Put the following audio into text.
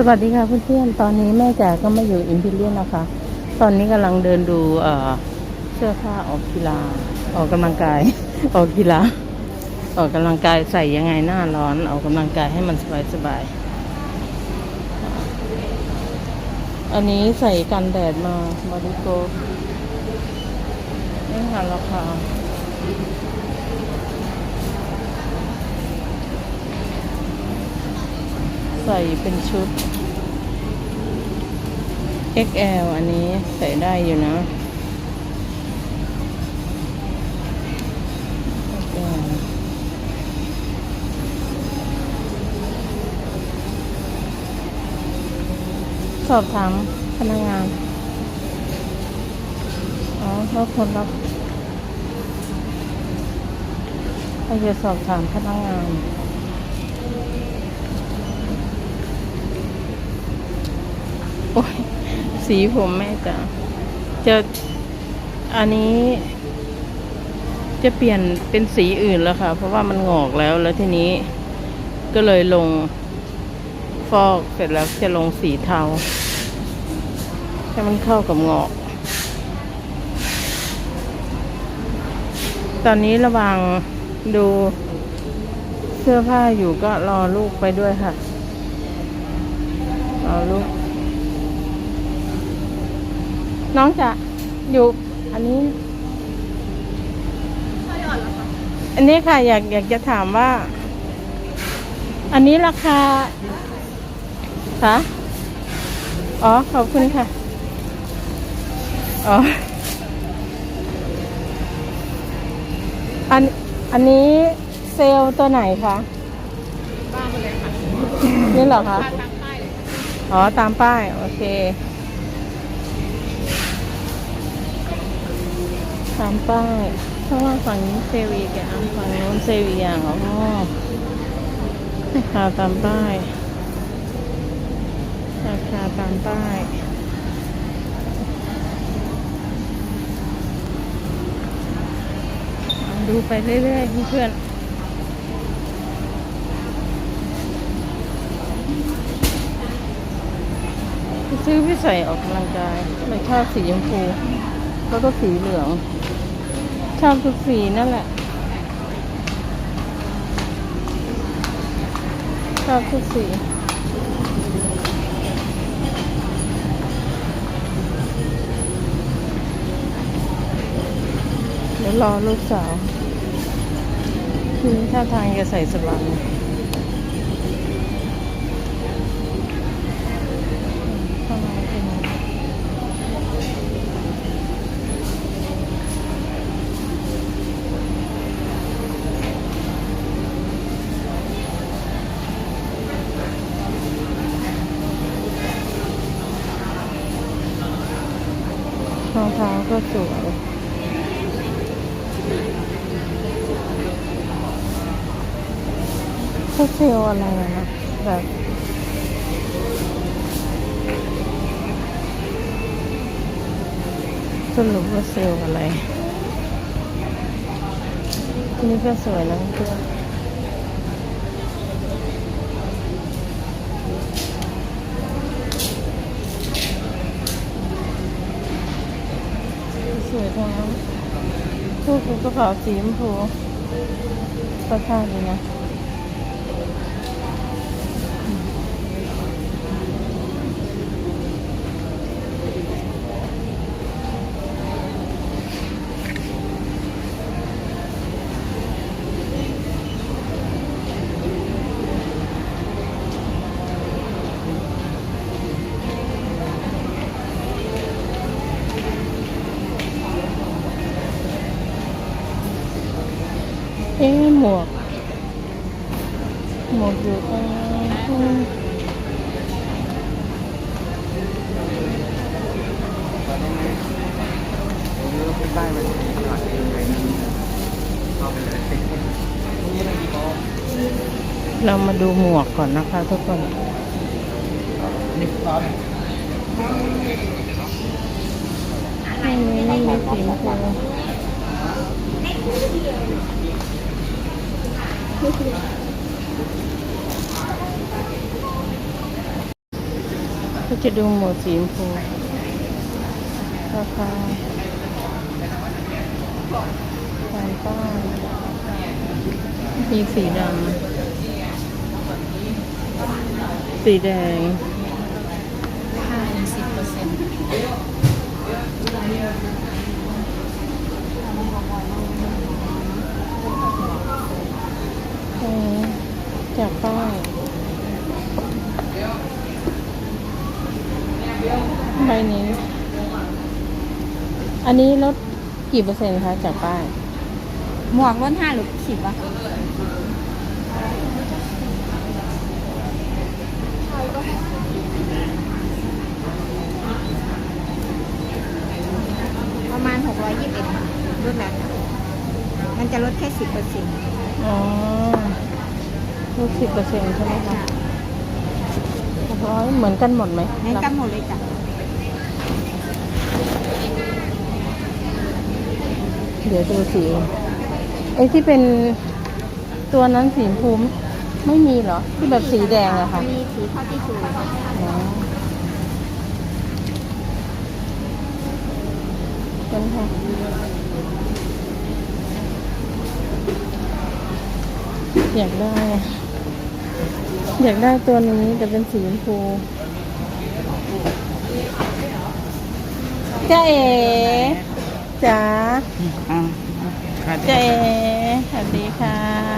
สวัสดีค่ะเพื่อนๆ ตอนนี้แม่จ๋าก็มาอยู่อิมพีเรียนนะคะ ตอนนี้กำลังเดินดูเสื้อผ้าออกกีฬา ออกกำลังกาย ออกกีฬา ออกกำลังกายใส่ยังไงหน้าร้อน ออกกำลังกายให้มันสบายๆ อันนี้ใส่กันแดดมาบริโกนี่ค่ะราคา ใส่เป็นชุด XL อันนี้ใส่ได้อยู่นะสอบถามพนักงาน อ๋อเขาคนรับเราจะสอบถามพนักงาน โอ้ ยสีผมแม่จ๋าจะอันนี้ จะเปลี่ยนเป็นสีอื่นแล้วค่ะ เพราะว่ามันงอกแล้วแล้วทีนี้ก็เลยลงฟอกเสร็จแล้วจะลงสีเทาให้มันเข้ากับงอก ตอนนี้ระว่างดูเสื้อผ้าอยู่ก็รอลูกไปด้วยค่ะ รอลูก น้องจะอยู่อันนี้ อันนี้ค่ะอยากอยากจะถามว่า อันนี้ราคาคะอ๋อ ขอบคุณค่ะ อ๋อ อัน อันนี้เซลล์ตัวไหนคะบ้าไปเลยค่ะ นี่เหรอคะบ้านตั้งป้ายเลยอ๋อ ตามป้าย โอเค ตามป้ายเพราะว่าฝั่งนี้เซลล์อีกอย่างฝั่งนู้นเซลล์อีย่างอ๋อราคาตามป้ายราคาตามป้ายดูไปเรื่อยๆเพื่อนซื้อพี่ใส่ออกกำลังกายไม่ชอบสีชมพู แล้วก็สีเหลือง ชอบทุกสีนั่นแหละ ชอบทุกสีเดี๋ยวรอลูกสาวคืนท่าทางจะใส่สบายเข้ามาเป็นไง รองเท้าก็สวยเขาเซลอะไรนะแบบสรุปว่าเซลอะไรนนี้ก็สวยนะเพื่อนสวยทั้งนั้นทุกกระ เป๋าสีชมพูประทานดีนะ เอ๊ะหมวก หมวกอยู่ตรงตรงเรามาดูหมวกก่อนนะคะทุกคนไม่มีไม่มีสีชมพู ก็จะดูหมดสีชมพูราคาสายป้ามีสีดำ สีแดงห้าสิบเปอร์เซ็นต์ ตรงนี้จากป้ายใบนี้ อันนี้ลดกี่เปอร์เซ็นต์คะจากป้าย หมวกลดห้าหรือสิบอะประมาณหกร้อยยี่สิบลดแล้วมันจะลดแค่สิบเปอร์เซ็นต์ อ๋อลดสิบเปอร์เซ็นต์ใช่ไหมคะหกร้อยเหมือนกันหมดไหมงั้นกันหมดเลยจ้ะเดี๋ยวดูสีไอ้ที่เป็นตัวนั้นสีชมพูไม่มีเหรอ ที่แบบสีแดงอะค่ะ มีสีข้าวที่ชูอ๋อเป็นค่ะ อยากได้ อยากได้ตัวนี้แต่เป็นสีชมพูจ้าเอ๋จ๋าอ่าเจ๊สวัสดีค่ะ